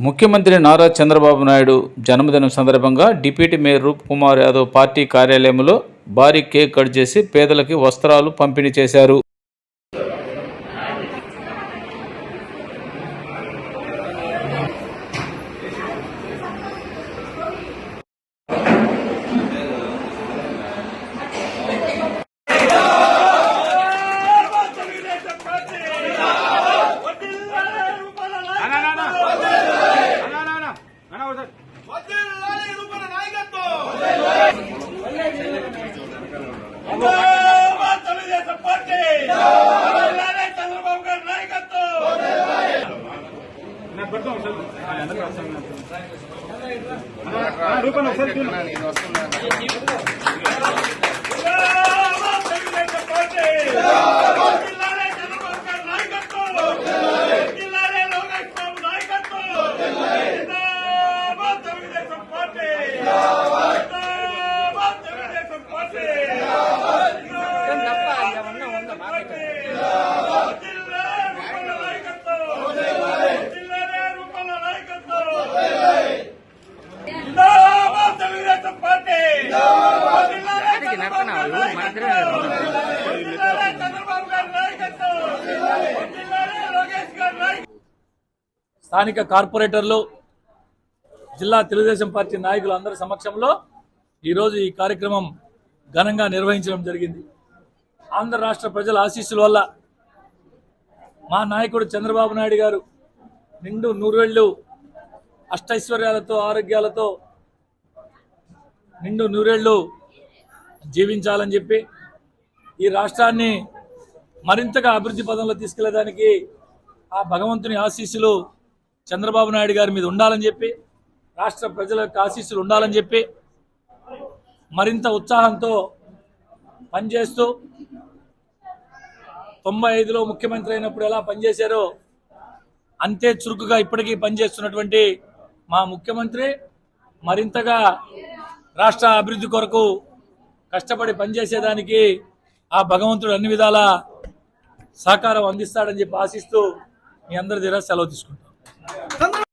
ముఖ్యమంత్రి నారా చంద్రబాబు నాయుడు జన్మదినం సందర్భంగా deputy mayor Roop Kumar Yadav party కార్యాలయంలో భారీ కేక్ కట్ చేసి పేదలకి వస్త్రాలు పంపిణీ చేశారు తెలుగుదేశం పార్టీ చంద్రబాబు గారి నాయకత్వం తెలుగుదేశం స్థానిక కార్పొరేటర్లు జిల్లా తెలుగుదేశం పార్టీ నాయకులు అందరి సమక్షంలో ఈరోజు ఈ కార్యక్రమం ఘనంగా నిర్వహించడం జరిగింది. ఆంధ్ర రాష్ట్ర ప్రజల ఆశీస్సుల వల్ల మా నాయకుడు చంద్రబాబు నాయుడు గారు నిండు నూరేళ్ళు అష్టైశ్వర్యాలతో ఆరోగ్యాలతో నిండు నూరేళ్ళు జీవించాలని చెప్పి ఈ రాష్ట్రాన్ని మరింతగా అభివృద్ధి పదంలో తీసుకెళ్ళేదానికి ఆ భగవంతుని ఆశీస్సులు చంద్రబాబు నాయుడు గారి మీద ఉండాలని చెప్పి రాష్ట్ర ప్రజల ఆశీస్సులు ఉండాలని చెప్పి మరింత ఉత్సాహంతో పనిచేస్తూ తొంభై ఐదులో ముఖ్యమంత్రి అయినప్పుడు ఎలా పనిచేశారో అంతే చురుకుగా ఇప్పటికీ పనిచేస్తున్నటువంటి మా ముఖ్యమంత్రి మరింతగా రాష్ట్ర అభివృద్ధి కొరకు కష్టపడి పనిచేసేదానికి ఆ భగవంతుడు అన్ని విధాల సహకారం అందిస్తాడని చెప్పి ఆశిస్తూ మీ అందరి దగ్గర సెలవు తీసుకుంటాం 咱们